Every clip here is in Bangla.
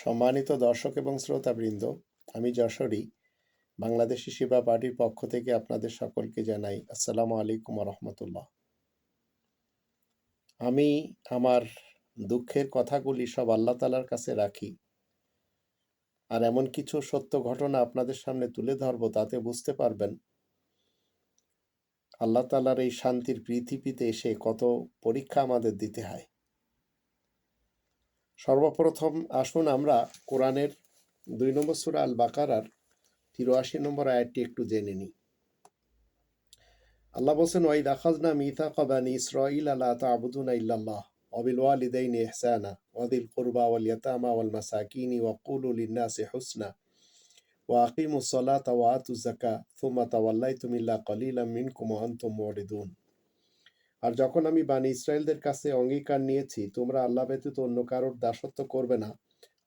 সম্মানিত দর্শক এবং শ্রোতাবৃন্দ, আমি যশোরী, বাংলাদেশি সেবা পার্টির পক্ষ থেকে আপনাদের সকলকে জানাই আসসালামু আলাইকুম রহমতুল্লাহ আমি আমার দুঃখের কথাগুলি সব আল্লাহ তালার কাছে রাখি। আর এমন কিছু সত্য ঘটনা আপনাদের সামনে তুলে ধরবো, তাতে বুঝতে পারবেন আল্লাহ তালার এই শান্তির পৃথিবীতে এসে কত পরীক্ষা আমাদের দিতে হয়। সর্বপ্রথম আসুন আমরা কোরআনের দুই নম্বর সুরা আল বাকারার তিরাশি নম্বর আয়াতটি একটু জেনে নিই। আল্লাহ বলছেন ওয়াইদ আখাজনা মিথা কবানি ইসরাইল আলা তাবুদুনা ইল্লাল্লাহ অবিল ওয়ালিদাইনি ইহসানা ওয়াদিল কুরবা ওয়াল ইয়াতামা ওয়াল মাসাকিনি, ওয়া কুলু লিন্নাসি হুসনা, ওয়া আকিমুস সালাতা ওয়া আতুজ যাকা থুম্মা তাওয়াল্লাইতুম ইল্লা কালিলাম মিনকুম ওয়া আনতুম মুরিদুন। আর যখন আমি বানি ইসরায়েলদের কাছে অঙ্গীকার নিয়েছি, তোমরা আল্লাহ ব্যতীত অন্য কারোর দাসত্ব করবে না।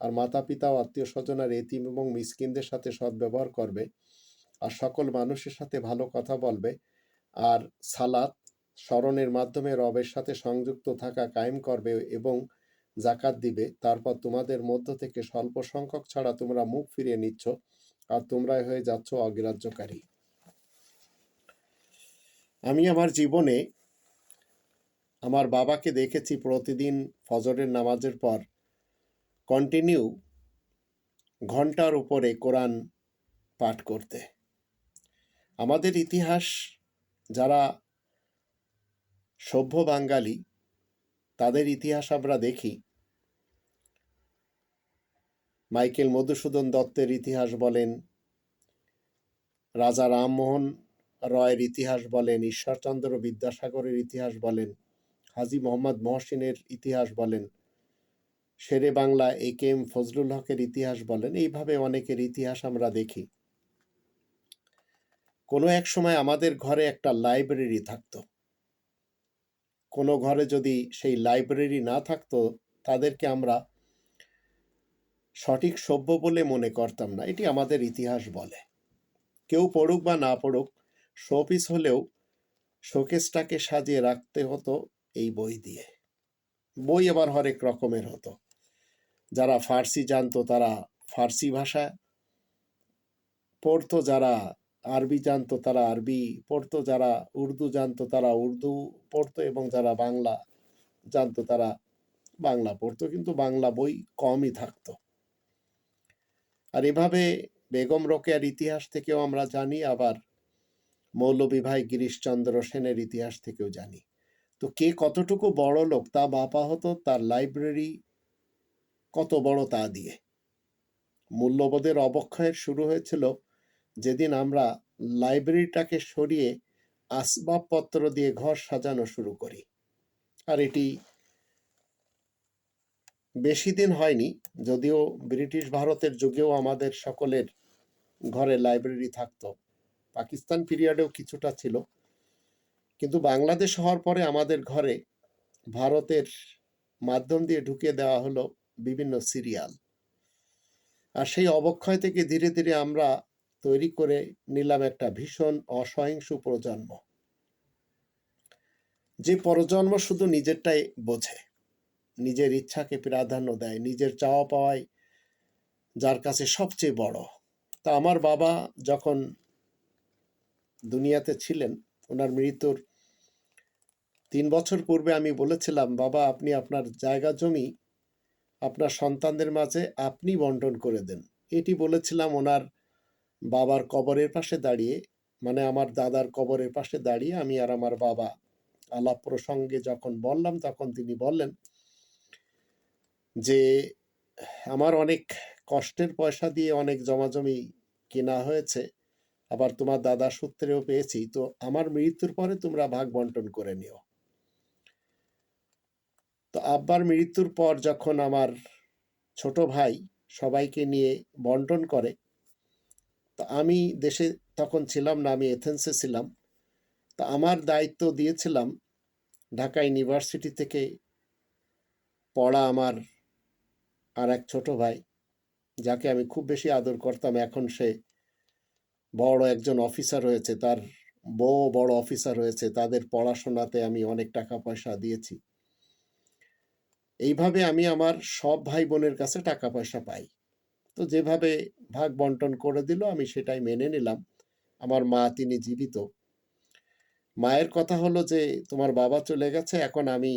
আর মাতা পিতা ও আত্মীয় স্বজন আর এতিম এবং মিসকিনদের সাথে সদ্ব্যবহার করবে। আর সকল মানুষের সাথে ভালো কথা বলবে। আর সালাত স্মরণের মাধ্যমে রবের সাথে সংযুক্ত থাকা কায়েম করবে এবং জাকাত দিবে। তারপর তোমাদের মধ্য থেকে স্বল্প সংখ্যক ছাড়া তোমরা মুখ ফিরিয়ে নিচ্ছ আর তোমরাই হয়ে যাচ্ছ অগ্রাহ্যকারী। আমি আমার জীবনে আমার বাবাকে দেখেছি প্রতিদিন ফজরের নামাজের পর। কন্টিনিউ ঘণ্টার উপরে কোরআন পাঠ করতে। আমাদের ইতিহাস, যারা সভ্য বাঙালি, তাদের ইতিহাস আমরা দেখি। মাইকেল মধুসূদন দত্তের ইতিহাস বলেন, রাজা রামমোহন রয়ের ইতিহাস বলেন, ঈশ্বরচন্দ্র বিদ্যাসাগরের ইতিহাস বলেন হাজি মোহাম্মদ মহসিনের ইতিহাস বলেন, Shere Bangla A K M Fazlul হকের ইতিহাস বলেন, এইভাবে অনেকের ইতিহাস আমরা দেখি। কোনো এক সময় আমাদের ঘরে একটা লাইব্রেরি থাকতো। কোনো ঘরে যদি সেই লাইব্রেরি না থাকতো, তাদেরকে আমরা সঠিক সভ্য বলে মনে করতাম না। এটি আমাদের ইতিহাস বলে। কেউ পড়ুক বা না পড়ুক, শোপিস হলেও শোকেসটাকে সাজিয়ে রাখতে হতো এই বই দিয়ে। বই আবার হরেক রকমের হতো। যারা ফার্সি জানতো, তারা ফার্সি ভাষা পড়তো যারা আরবি জানতো, তারা আরবি। পড়তো যারা উর্দু জানতো, তারা উর্দু পড়তো এবং যারা বাংলা জানতো, তারা বাংলা পড়তো। কিন্তু বাংলা বই কমই থাকতো। আর এভাবে বেগম রোকেয়ার ইতিহাস থেকেও আমরা জানি, আবার মৌলভী ভাই গিরিশচন্দ্র সেনের ইতিহাস থেকেও জানি। তো কে কতটুকু বড় লোক তা বাপা হতো তার লাইব্রেরি কত বড় তা দিয়ে। মূল্যবোধের অবক্ষয়ের শুরু হয়েছিল যেদিন আমরা লাইব্রেরিটাকে সরিয়ে আসবাবপত্র দিয়ে ঘর সাজানো শুরু করি। আর এটি বেশি দিন হয়নি, যদিও ব্রিটিশ ভারতের যুগেও আমাদের সকলের ঘরে লাইব্রেরি থাকতো। পাকিস্তান পিরিয়ডেও কিছুটা ছিল। কিন্তু বাংলাদেশ হওয়ার পরে আমাদের ঘরে ভারতের মাধ্যম দিয়ে ঢুকিয়ে দেওয়া হলো বিভিন্ন সিরিয়াল। আর সেই অবক্ষয় থেকে ধীরে ধীরে আমরা তৈরি করে নিলাম একটা ভীষণ অসহিংস প্রজন্ম। যে প্রজন্ম শুধু নিজেরটাই বোঝে, নিজের ইচ্ছাকে প্রাধান্য দেয়, নিজের চাওয়া পাওয়ায় যার কাছে সবচেয়ে বড়। তা আমার বাবা যখন দুনিয়াতে ছিলেন, ওনার মৃত্যুর তিন বছর পূর্বে আমি বলেছিলাম, বাবা, আপনি আপনার জায়গা জমি আপনার সন্তানদের মাঝে আপনি বন্টন করে দেন। এটি বলেছিলাম ওনার বাবার কবরের পাশে দাঁড়িয়ে মানে আমার দাদার কবরের পাশে দাঁড়িয়ে আমি আর আমার বাবা আলাপ প্রসঙ্গে যখন বললাম, তখন তিনি বললেন যে, আমার অনেক কষ্টের পয়সা দিয়ে অনেক জমাজমি কেনা হয়েছে, আবার তোমার দাদা সূত্রেও পেয়েছি, তো আমার মৃত্যুর পরে তোমরা ভাগ বন্টন করে নিও। তো আব্বার মৃত্যুর পর যখন আমার ছোট ভাই সবাইকে নিয়ে বন্টন করে, তো আমি দেশে তখন ছিলাম না, আমি এথেন্সে ছিলাম। তো আমার দায়িত্ব দিয়েছিলাম ঢাকা ইউনিভার্সিটি থেকে পড়া আমার আর এক ছোট ভাই, যাকে আমি খুব বেশি আদর করতাম। এখন সে বড় একজন অফিসার হয়েছে তার বউ বড় অফিসার হয়েছে তাদের পড়াশোনাতে আমি অনেক টাকা পয়সা দিয়েছি। এইভাবে আমি আমার সব ভাই বোনের কাছে টাকা পয়সা পাই। তো যেভাবে ভাগ বন্টন করে দিল, আমি সেটাই মেনে নিলাম। আমার মা তিনি জীবিত। মায়ের কথা হলো যে, তোমার বাবা চলে গেছে, এখন আমি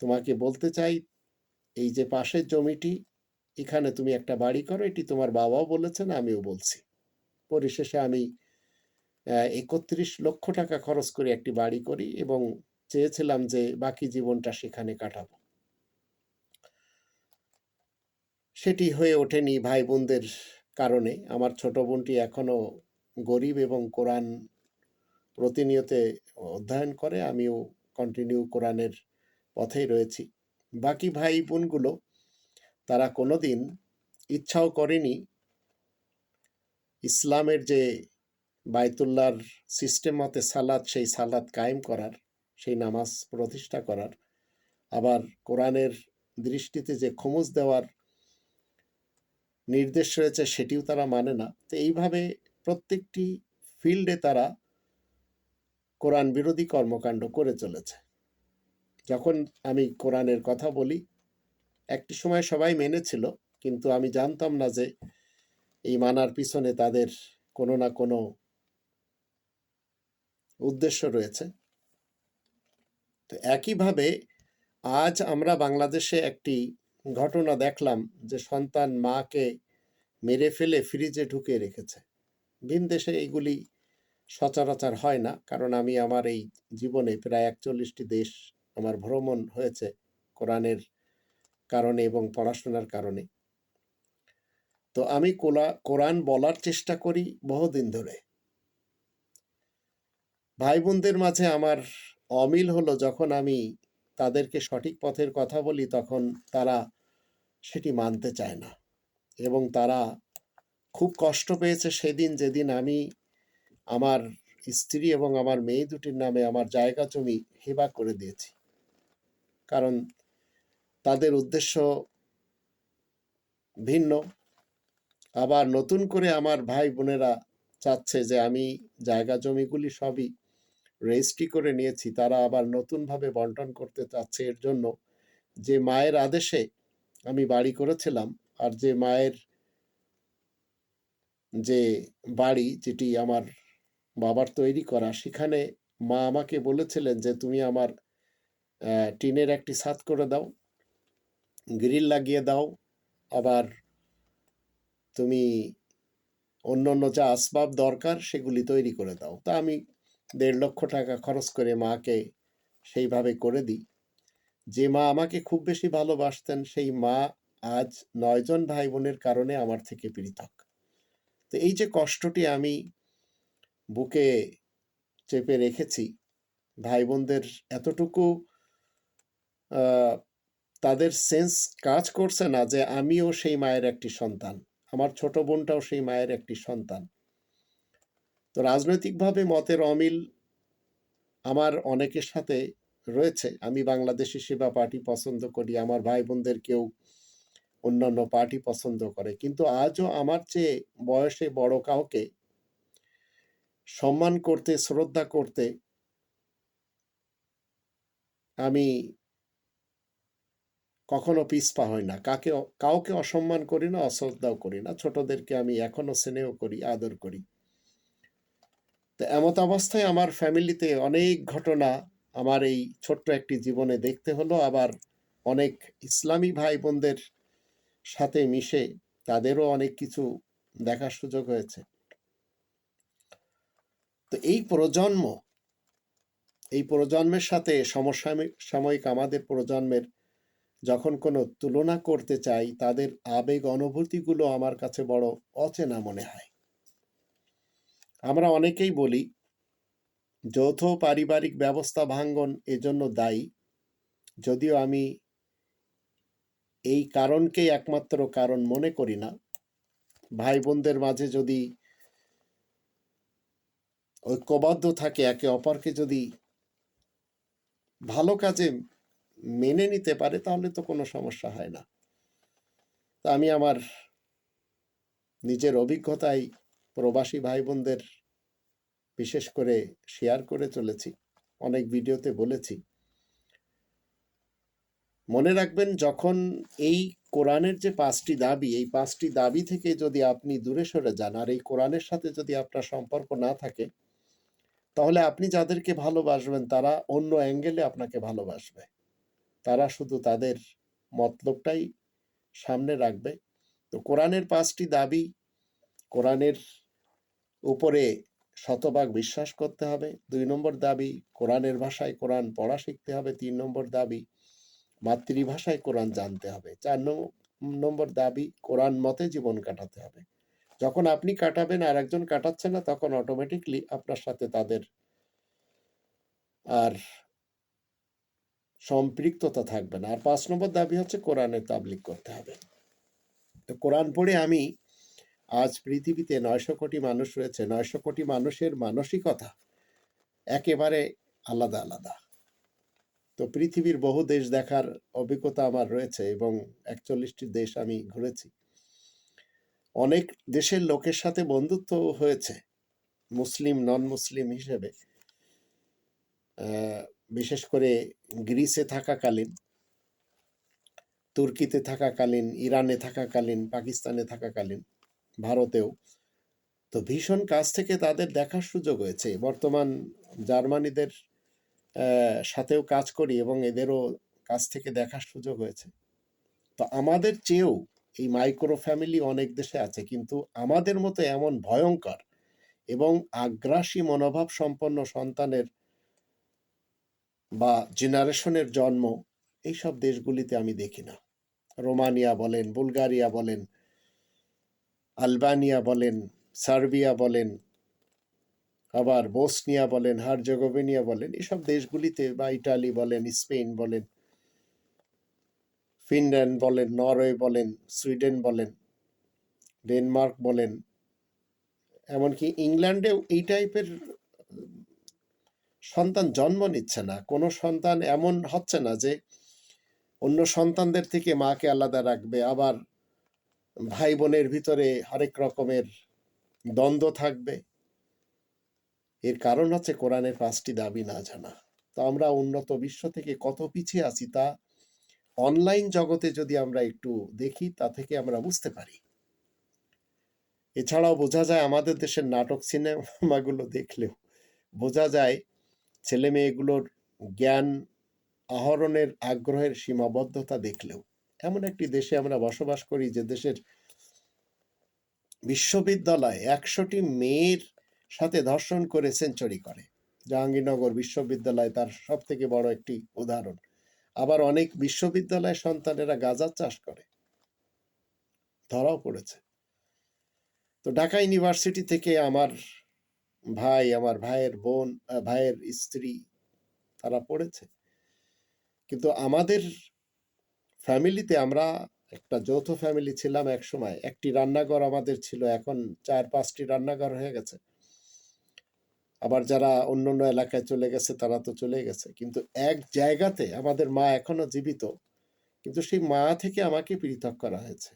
তোমাকে বলতে চাই, এই যে পাশের জমিটি, এখানে তুমি একটা বাড়ি করো, এটি তোমার বাবাও বলেছেন, আমিও বলছি। পরিশেষে আমি একত্রিশ লক্ষ টাকা খরচ করে একটি বাড়ি করি এবং চেয়েছিলাম যে বাকি জীবনটা সেখানে কাটাবো। সেটি হয়ে ওঠেনি ভাই বোনদের কারণে। আমার ছোট বোনটি এখনও গরিব এবং কোরআন প্রতিনিয়তে অধ্যয়ন করে, আমিও কন্টিনিউ কোরআনের পথেই রয়েছি। বাকি ভাই বোনগুলো তারা কোনোদিন ইচ্ছাও করেনি ইসলামের যে বায়তুল্লার সিস্টেম মতে সালাদ সেই সালাদ কায়েম করার, সেই নামাজ প্রতিষ্ঠা করার, আবার কোরআনের দৃষ্টিতে যে খমুজ দেওয়ার নির্দেশ রয়েছে সেটিও তারা মানে না। তো এইভাবে প্রত্যেকটি ফিল্ডে তারা কোরআন বিরোধী কর্মকাণ্ড করে চলেছে। যখন আমি কোরআনের কথা বলি, একটি সময় সবাই মেনেছিল, কিন্তু আমি জানতাম না যে এই মানার পিছনে তাদের কোনো না কোনো উদ্দেশ্য রয়েছে। তো একইভাবে আজ আমরা বাংলাদেশে একটি ঘটনা দেখলাম যে সন্তান মাকে মেরে ফেলে ফ্রিজে ঢুকে রেখেছে। ভিন দেশে এইগুলি সচরাচর হয় না, কারণ আমি আমার এই জীবনে প্রায় একচল্লিশটি দেশ আমার ভ্রমণ হয়েছে কোরআনের কারণে এবং পড়াশোনার কারণে। তো আমি কোলা, কোরআন বলার চেষ্টা করি বহুদিন ধরে। ভাই বোনদের মাঝে আমার অমিল হলো যখন আমি তাদেরকে সঠিক পথের কথা বলি, তখন তারা সেটি মানতে চায় না। এবং তারা খুব কষ্ট পেয়েছে সেদিন যেদিন আমি আমার স্ত্রী এবং আমার মেয়ে দুটির নামে আমার জায়গা জমি হেবা করে দিয়েছি। কারণ তাদের উদ্দেশ্য ভিন্ন। আবার নতুন করে আমার ভাই বোনেরা চাচ্ছে যে আমি জায়গা জমিগুলি সবই রেজিস্ট্রি করে নিয়েছি, তারা আবার নতুনভাবে বন্টন করতে চাচ্ছে এর জন্য। যে মায়ের আদেশে আমি বাড়ি করেছিলাম আর যে মায়ের যে বাড়ি যেটি আমার বাবার তৈরি করা, সেখানে মা আমাকে বলেছিলেন যে তুমি আমার টিনের একটি ছাদ করে দাও, গ্রিল লাগিয়ে দাও, আবার তুমি অন্য অন্য যা আসবাব দরকার সেগুলি তৈরি করে দাও। তা আমি দেড় লক্ষ টাকা খরচ করে মাকে সেইভাবে করে দিই। যে মা আমাকে খুব বেশি ভালোবাসতেন, সেই মা আজ নয়জন ভাই বোনের কারণে আমার থেকে পৃথক। তো এই যে কষ্টটি আমি বুকে চেপে রেখেছি ভাই বোনদের এতটুকু তাদের সেন্স কাজ করছে না যে আমিও সেই মায়ের একটি সন্তান, আমার ছোট বোনটাও সেই মায়ের একটি সন্তান। তো রাজনৈতিকভাবে মতের অমিল আমার অনেকের সাথে রয়েছে। আমি বাংলাদেশি সেবা পার্টি পছন্দ করি, আমার ভাই বোনদের কেউ অন্যান্য পার্টি পছন্দ করে। কিন্তু আজও আমার চেয়ে বয়সে বড় কাউকে সম্মান করতে, শ্রদ্ধা করতে আমি কখনো পিছপা হই না। কাকে, কাউকে অসম্মান করি না, অশ্রদ্ধাও করি না। ছোটদেরকে আমি এখনও স্নেহ করি, আদর করি। তো এমত অবস্থায় আমার ফ্যামিলিতে অনেক ঘটনা আমার এই ছোট্ট একটি জীবনে দেখতে হলো। আবার অনেক ইসলামী ভাই বোনদের সাথে মিশে তাদেরও অনেক কিছু দেখার সুযোগ হয়েছে। তো এই প্রজন্ম, এই প্রজন্মের সাথে সমসাময়িক, সাময়িক আমাদের প্রজন্মের যখন কোনো তুলনা করতে চাই, তাদের আবেগ, অনুভূতিগুলো আমার কাছে বড় অচেনা মনে হয়। আমরা অনেকেই বলি, যৌথ পারিবারিক ব্যবস্থা ভাঙ্গন এজন্য দায়ী। যদিও আমি এই কারণকেই একমাত্র কারণ মনে করি না। ভাই বোনদের মাঝে যদি ঐক্যবদ্ধ থাকে, একে অপরকে যদি ভালো কাজে মেনে নিতে পারে, তাহলে তো কোনো সমস্যা হয় না। তা আমি আমার নিজের অভিজ্ঞতায় প্রবাসী ভাই বোনদের বিশেষ করে শেয়ার করে চলেছি। অনেক ভিডিওতে বলেছি। মনে রাখবেন, যখন এই কোরআনের যে পাঁচটি দাবি, এই পাঁচটি দাবি থেকে যদি আপনি দূরে সরে যান, আর এই কোরআনের সাথে যদি আপনার সম্পর্ক না থাকে, তাহলে আপনি যাদেরকে ভালোবাসবেন, তারা অন্য অ্যাঙ্গেলে আপনাকে ভালোবাসবে। তারা শুধু তাদের মতলবটাই সামনে রাখবে। তো কোরআনের পাঁচটি দাবি, কোরআনের উপরে শতভাগ বিশ্বাস করতে হবে। দুই নম্বর দাবি, কোরআনের ভাষায় কোরআন পড়া শিখতে হবে। তিন নম্বর দাবি, মাতৃভাষায় কোরআন জানতে হবে। চার নম্বর দাবি, কোরআন মতে জীবন কাটাতে হবে। যখন আপনি কাটাবেন আর একজন কাটাচ্ছে না, তখন অটোমেটিকলি আপনার সাথে তাদের আর সম্পৃক্ততা থাকবে না। আর পাঁচ নম্বর দাবি হচ্ছে কোরআনের তাবলিক করতে হবে। তো কোরআন পড়ে আমি আজ পৃথিবীতে নয়শো কোটি মানুষ রয়েছে, নয়শো কোটি মানুষের মানসিকতা একেবারে আলাদা আলাদা। তো পৃথিবীর বহু দেশ দেখার অভিজ্ঞতা আমার রয়েছে এবং একচল্লিশটি দেশ আমি ঘুরেছি। অনেক দেশের লোকের সাথে বন্ধুত্ব হয়েছে, মুসলিম নন মুসলিম হিসেবে বিশেষ করে গ্রিসে থাকাকালীন, তুর্কিতে থাকাকালীন, ইরানে থাকাকালীন, পাকিস্তানে থাকাকালীন ভারতেও। তো ভীষণ কাছ থেকে তাদের দেখার সুযোগ হয়েছে। বর্তমান জার্মানিদের সাথেও কাজ করি এবং এদেরও কাছ থেকে দেখার সুযোগ হয়েছে। তো আমাদের চেয়েও এই মাইক্রো ফ্যামিলি অনেক দেশে আছে, কিন্তু আমাদের মতো এমন ভয়ঙ্কর এবং আগ্রাসী মনোভাব সম্পন্ন সন্তানের বা জেনারেশনের জন্ম এইসব দেশগুলিতে আমি দেখি না। রোমানিয়া বলেন, বুলগারিয়া বলেন আলবানিয়া বলেন, সার্বিয়া বলেন, আবার বোসনিয়া বলেন, হারজেগোভিনিয়া বলেন, এসব দেশগুলিতে বা ইটালি বলেন, স্পেন বলেন, ফিনল্যান্ড বলেন, নরওয়ে বলেন, সুইডেন বলেন, ডেনমার্ক বলেন, এমনকি ইংল্যান্ডেও এই টাইপের, সন্তান জন্ম নিচ্ছে না। কোনো সন্তান এমন হচ্ছে না যে, অন্য সন্তানদের থেকে মাকে আলাদা রাখবে, আবার ভাই বোনের ভিতরে হরেক রকমের দ্বন্দ্ব থাকবে। এর কারণ হচ্ছে কোরআনের পাঁচটি দাবি না জানা। তো আমরা উন্নত বিশ্ব থেকে কত পিছিয়ে আছি তা অনলাইন জগতে যদি আমরা একটু দেখি, তা থেকে আমরা বুঝতে পারি। এছাড়াও বোঝা যায় আমাদের দেশের নাটক সিনেমাগুলো দেখলেও বোঝা যায় ছেলে মেয়েগুলোর জ্ঞান আহরণের আগ্রহের সীমাবদ্ধতা দেখলেও এমন একটি দেশে আমরা বসবাস করি যে দেশের বিশ্ববিদ্যালয় একশোটি মেয়ের সাথে ধর্ষণ করে সেঞ্চুরি করে। জাহাঙ্গীরনগর বিশ্ববিদ্যালয় তার সব থেকে বড় একটি উদাহরণ। আবার অনেক বিশ্ববিদ্যালয় সন্তানেরা গাঁজা চাষ করে। ধরাও পড়েছে। তো ঢাকা ইউনিভার্সিটি থেকে আমার ভাই, আমার ভাইয়ের বোন ভাইয়ের স্ত্রী তারা পড়েছে। কিন্তু আমাদের ফ্যামিলিতে আমরা একটা যৌথ ফ্যামিলি ছিলাম এক সময়। একটি রান্নাঘর আমাদের ছিল, এখন চার পাঁচটি রান্নাঘর হয়ে গেছে। আবার যারা অন্য অন্য এলাকায় চলে গেছে, তারা তো চলে গেছে। কিন্তু এক জায়গাতে আমাদের মা এখনও জীবিত, কিন্তু সেই মা থেকে আমাকে পৃথক করা হয়েছে।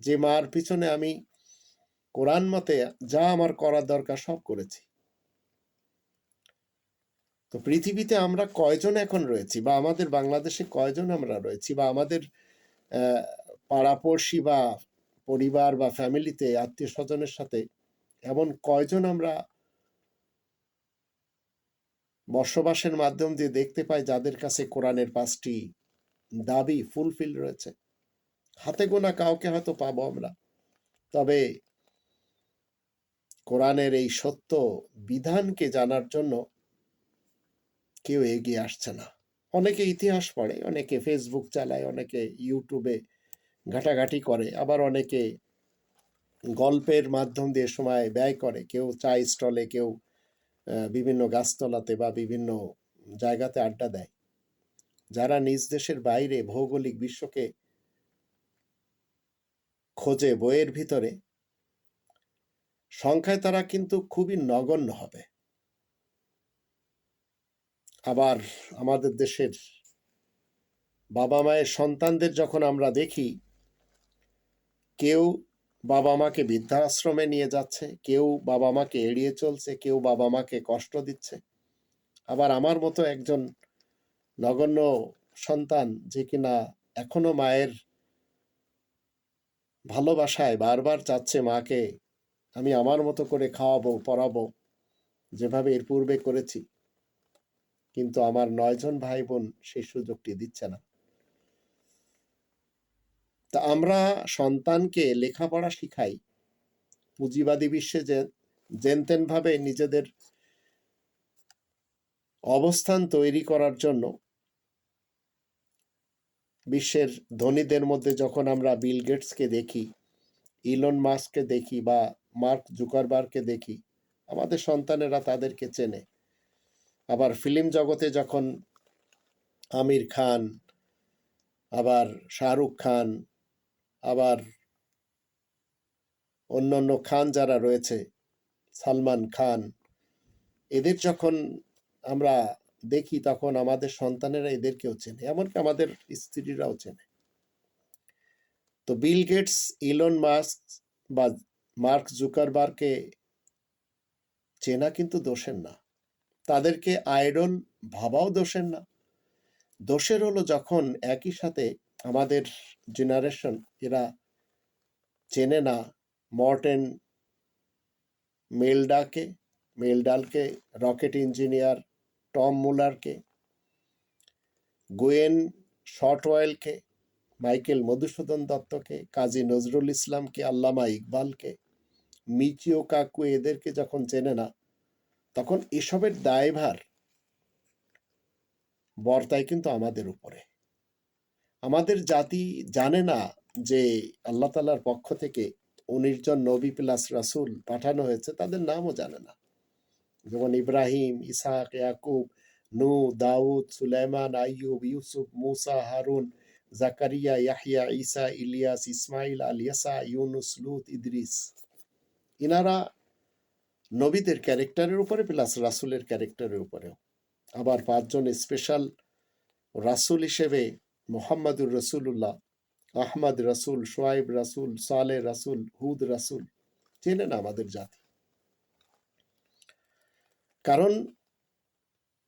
যে মার পিছনে আমি কোরআন মতে যা আমার করার দরকার সব করেছি। তো পৃথিবীতে আমরা কয়জন এখন রয়েছি বা আমাদের বাংলাদেশে কয়জন আমরা রয়েছি বা আমাদের পাড়াপড়শি বা পরিবার বা ফ্যামিলিতে আত্মীয় স্বজনের সাথে এমন কয়জন আমরা বসবাসের মাধ্যম দিয়ে দেখতে পাই যাদের কাছে কোরআনের পাঁচটি দাবি ফুলফিল রয়েছে? হাতে গোনা কাউকে হয়তো পাবো আমরা। তবে কোরআনের এই সত্য বিধানকে জানার জন্য কেউ এগিয়ে আসছে না। অনেকে ইতিহাস পড়ে, অনেকে ফেসবুক চালায়, অনেকে ইউটিউবে ঘাটাঘাটি করে, আবার অনেকে গল্পের মাধ্যম দিয়ে সময় ব্যয় করে। কেউ চা স্টলে, কেউ বিভিন্ন গাছতলাতে বা বিভিন্ন জায়গাতে আড্ডা দেয়। যারা নিজ দেশের বাইরে ভৌগোলিক বিশ্বকে খোঁজে বইয়ের ভিতরে, সংখ্যায় তারা কিন্তু খুবই নগণ্য হবে। আবার আমাদের দেশের বাবা মায়ের সন্তানদের যখন আমরা দেখি, কেউ বাবা মাকে বৃদ্ধাশ্রমে নিয়ে যাচ্ছে, কেউ বাবা মাকে এড়িয়ে চলছে, কেউ বাবা মাকে কষ্ট দিচ্ছে। আবার আমার মতো একজন নগণ্য সন্তান যে কিনা এখনও মায়ের ভালোবাসায় বারবার চাচ্ছে মাকে, আমি আমার মতো করে খাওয়াবো, পড়াবো, যেভাবে এর পূর্বে করেছি। কিন্তু আমার নয়জন ভাই বোন সেই সুযোগটি দিচ্ছে না। তা আমরা সন্তানকে লেখাপড়া শিখাই। পুঁজিবাদী বিশ্বে যে জেনতেন ভাবে নিজেদের অবস্থান তৈরি করার জন্য বিশ্বের ধনীদের মধ্যে যখন আমরা বিল গেটসকে দেখি, ইলন মাস্ককে দেখি বা মার্ক জুকারবার্গকে দেখি, আমাদের সন্তানেরা তাদেরকে চেনে। আবার ফিল্ম জগতে যখন আমির খান, আবার শাহরুখ খান, আবার অন্যান্য খান যারা রয়েছে, সালমান খান, এদের যখন আমরা দেখি তখন আমাদের সন্তানেরা এদেরকেও চেনে, এমনকি আমাদের স্ত্রীরাও চেনে। তো বিল গেটস, ইলন মাস্ক বা মার্ক জুকারবার্গকে চেনা কিন্তু দোষের না। তাদেরকে আইডল ভাবাও দোষের না। দোষের হলো যখন একই সাথে আমাদের জেনারেশন এরা চেনে না, মর্টেন মেলডাকে, মেলডালকে, রকেট ইঞ্জিনিয়ার টম মুলারকে, গোয়েন শর্টওয়েলকে, মাইকেল মধুসূদন দত্তকে, কাজী নজরুল ইসলামকে, আল্লামা ইকবালকে মিচিও কাকু এদেরকে যখন চেনে না তখন এসবের দায়ভার বর্তায় কিন্তু আমাদের উপরে। আমাদের জাতি জানে না যে আল্লাহ তালার পক্ষ থেকে উনিশ জন নবী প্লাস রাসুল পাঠানো হয়েছে, তাদের নামও জানে না। যেমন ইব্রাহিম ইসাক ইয়াকুব, নু, দাউদ, সুলাইমান, আইয়ুব, ইউসুফ, মুসা, হারুন, জাকারিয়া ইয়াহিয়া ঈসা, ইলিয়াস ইসমাইল আলিয়াসা ইউনুস, লুত, ইদ্রিস। ইনারা নবীদের ক্যারেক্টারের উপরে প্লাস রাসুলের ক্যারেক্টারের উপরেও। আবার পাঁচজন স্পেশাল রাসুল হিসেবে মোহাম্মদুর রসুল্লাহ আহমদ রাসুল সোয়াইব রাসুল সালে রাসুল, হুদ রাসুল চেনে না আমাদের জাতি। কারণ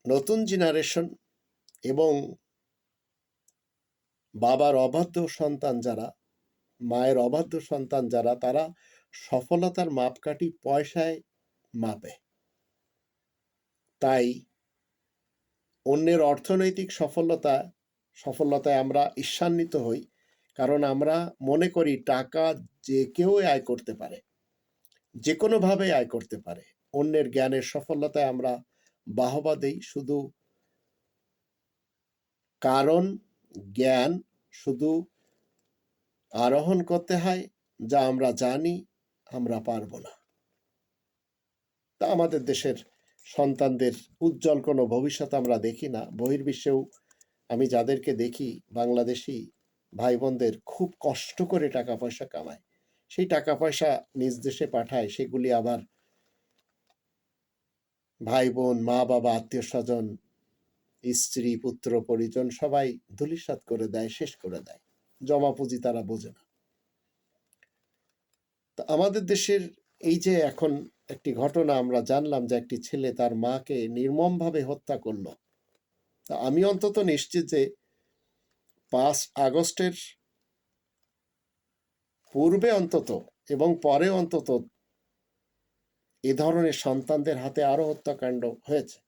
নতুন জেনারেশন এবং বাবার অবাধ্য সন্তান যারা, মায়ের অবাধ্য সন্তান যারা, তারা সফলতার মাপকাঠি পয়সায় মাপে। তাই অন্যের অর্থনৈতিক সফলতা, সফলতায় আমরা ঈর্ষান্বিত হই, কারণ আমরা মনে করি টাকা যে কেউ আয় করতে পারে, যে কোনোভাবে আয় করতে পারে। অন্যের জ্ঞানের সফলতায় আমরা বাহবা দেই, শুধু কারণ, জ্ঞান, শুধু আরোহণ করতে হয়, যা আমরা জানি, আমরা পারব না। তা আমাদের দেশের সন্তানদের উজ্জ্বল কোনো ভবিষ্যৎ আমরা দেখি না। বহির্বিশ্বেও আমি যাদেরকে দেখি, বাংলাদেশি ভাই বোনদের খুব কষ্ট করে টাকা পয়সা কামায়। সেই টাকা পয়সা নিজ দেশে পাঠায়, সেগুলি আবার ভাই বোন মা বাবা আত্মীয় স্বজন স্ত্রী, পুত্র, পরিজন সবাই ধুলিসাৎ করে দেয়, শেষ করে দেয়। জমা পুঁজি তারা বোঝে না। আমাদের দেশের এই যে এখন একটি ঘটনা আমরা জানলাম যে একটি ছেলে তার মাকে নির্মমভাবে হত্যা করল। তা আমি অন্তত নিশ্চিত যে পাঁচ আগস্টের পূর্বে অন্তত এবং পরে অন্তত এ ধরনের সন্তানদের হাতে আরও হত্যাকাণ্ড হয়েছে।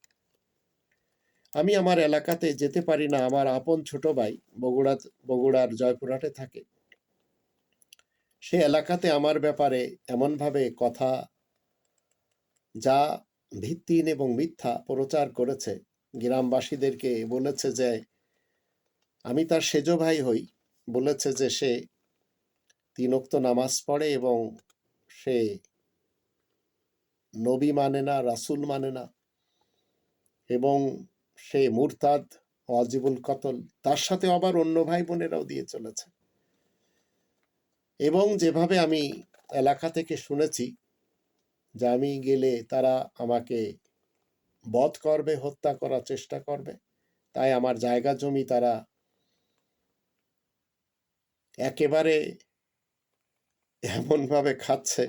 আমি আমার এলাকাতে যেতে পারি না, আমার আপন ছোট ভাই বগুড়া, বগুড়ার জয়পুরহাটে থাকে। সে এলাকাতে আমার ব্যাপারে এমনভাবে কথা যা ভিত্তিহীন এবং মিথ্যা প্রচার করেছে। গ্রামবাসীদেরকে বলেছে যে, আমি তার সেজ ভাই হই। বলেছে যে, সে তিনোক্ত নামাজ পড়ে এবং সে নবী মানে না, রাসুল মানে না এবং সে মুরতাদ অজিবুল কতল। তার সাথে আবার অন্য ভাই বোনেরাও দিয়ে চলেছে। এবং যেভাবে আমি এলাকা থেকে শুনেছি যে আমি গেলে তারা আমাকে বধ করবে, হত্যা করার চেষ্টা করবে। তাই আমার জায়গা জমি তারা একেবারে এমনভাবে খাচ্ছে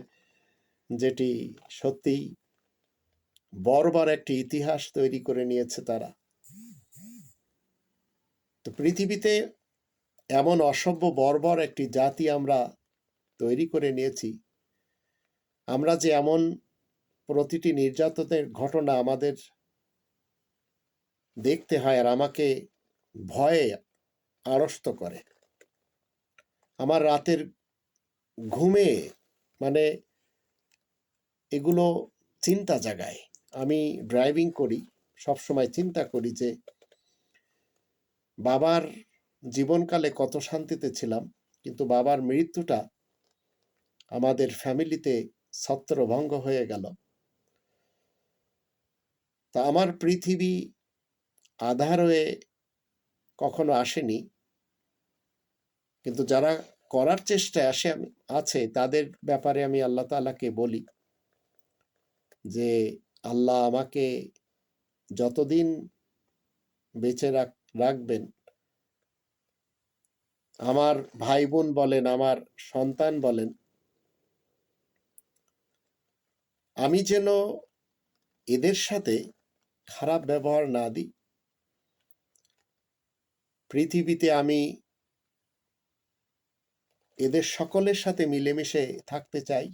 যেটি সত্যিই বর্বর একটি ইতিহাস তৈরি করে নিয়েছে তারা। তো পৃথিবীতে এমন অসভ্য বর্বর একটি জাতি আমরা তৈরি করে নিয়েছি আমরা যে এমন প্রতিটি নির্যাতনের ঘটনা আমাদের দেখতে হয় আর আমাকে ভয়ে আড়স্ত করে। আমার রাতের ঘুমে মানে এগুলো চিন্তা জাগায়। আমি ড্রাইভিং করি, সবসময় চিন্তা করি যে বাবার জীবনকালে কত শান্তিতে ছিলাম, কিন্তু বাবার মৃত্যুটা আমাদের ফ্যামিলিতে ছত্রভঙ্গ হয়ে গেল। তা আমার পৃথিবী আধার হয়ে কখনো আসেনি। কিন্তু যারা করার চেষ্টায় আসে আছে, তাদের ব্যাপারে আমি আল্লাহ তাআলাকে বলি যে, আল্লাহ আমাকে যতদিন বেঁচে রাখ, রাখবেন, আমার ভাই বোন বলেন, আমার সন্তান বলেন আমি যেন এদের সাথে খারাপ ব্যবহার না দিই। পৃথিবীতে আমি এদের সকলের সাথে মিলেমিশে থাকতে চাই।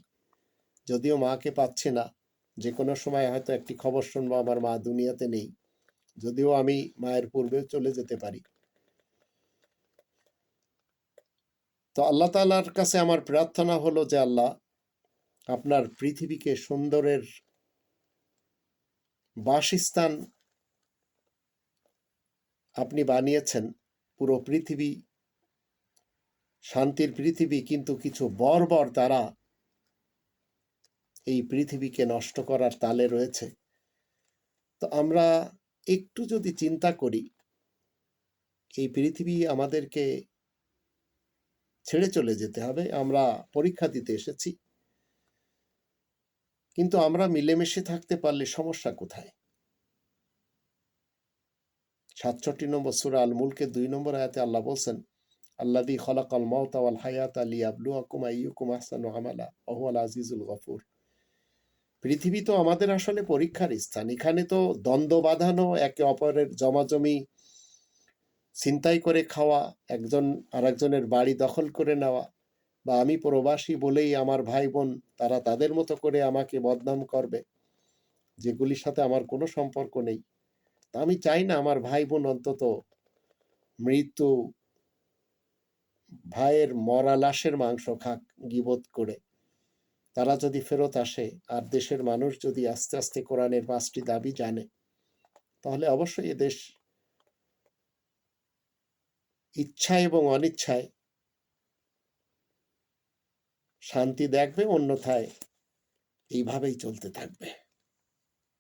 যদিও মাকে পাচ্ছি না। যে কোনো সময় হয়তো একটি খবর শুনব, আমার মা দুনিয়াতে নেই। যদিও আমি মায়ের পূর্বে চলে যেতে পারি। তো আল্লাহ তাআলার কাছে আমার প্রার্থনা হলো যে, আল্লাহ আপনার পৃথিবীকে সুন্দরের বাসস্থান আপনি বানিয়েছেন, পুরো পৃথিবী, শান্তির পৃথিবী, কিন্তু কিছু বর্বর তারা এই পৃথিবীকে নষ্ট করার তালে রয়েছে। তো আমরা একটু যদি চিন্তা করি, এই পৃথিবী আমাদেরকে ছেড়ে চলে যেতে হবে। আমরা পরীক্ষা দিতে এসেছি। কিন্তু আমরা মিলেমিশে থাকতে পারলে সমস্যা কোথায়? সাতষট্টি নম্বর সুরা আল মুলকে দুই নম্বর আয়াতে আল্লাহ বলছেন আল্লাদি খলাকাল মাউতা ওয়াল হায়াত আলী আবলুয়াকুম আইয়ুকুম আহসানু আমালা ওহুয়াল আজিজুল গফুর। পৃথিবী তো আমাদের আসলে পরীক্ষার স্থান। এখানে তো দ্বন্দ্ব বাঁধানো, একে অপরের জমাজমি, ছিনতাই করে খাওয়া, একজন আরেকজনের বাড়ি দখল করে নেওয়া বা আমি প্রবাসী বলেই আমার ভাই বোন তারা তাদের মতো করে আমাকে বদনাম করবে, যেগুলির সাথে আমার কোনো সম্পর্ক নেই। তা আমি চাই না আমার ভাই বোন অন্তত মৃত্যু ভাইয়ের মরা লাশের মাংস খাক গিবোধ করে। তারা যদি ফেরত আসে আর দেশের মানুষ যদি আস্তে আস্তে কোরআনের পাঁচটি দাবি জানে, তাহলে অবশ্যই এ দেশ ইচ্ছা এবং অনিচ্ছায় শান্তি দেখবে অন্যথায় এইভাবেই চলতে থাকবে।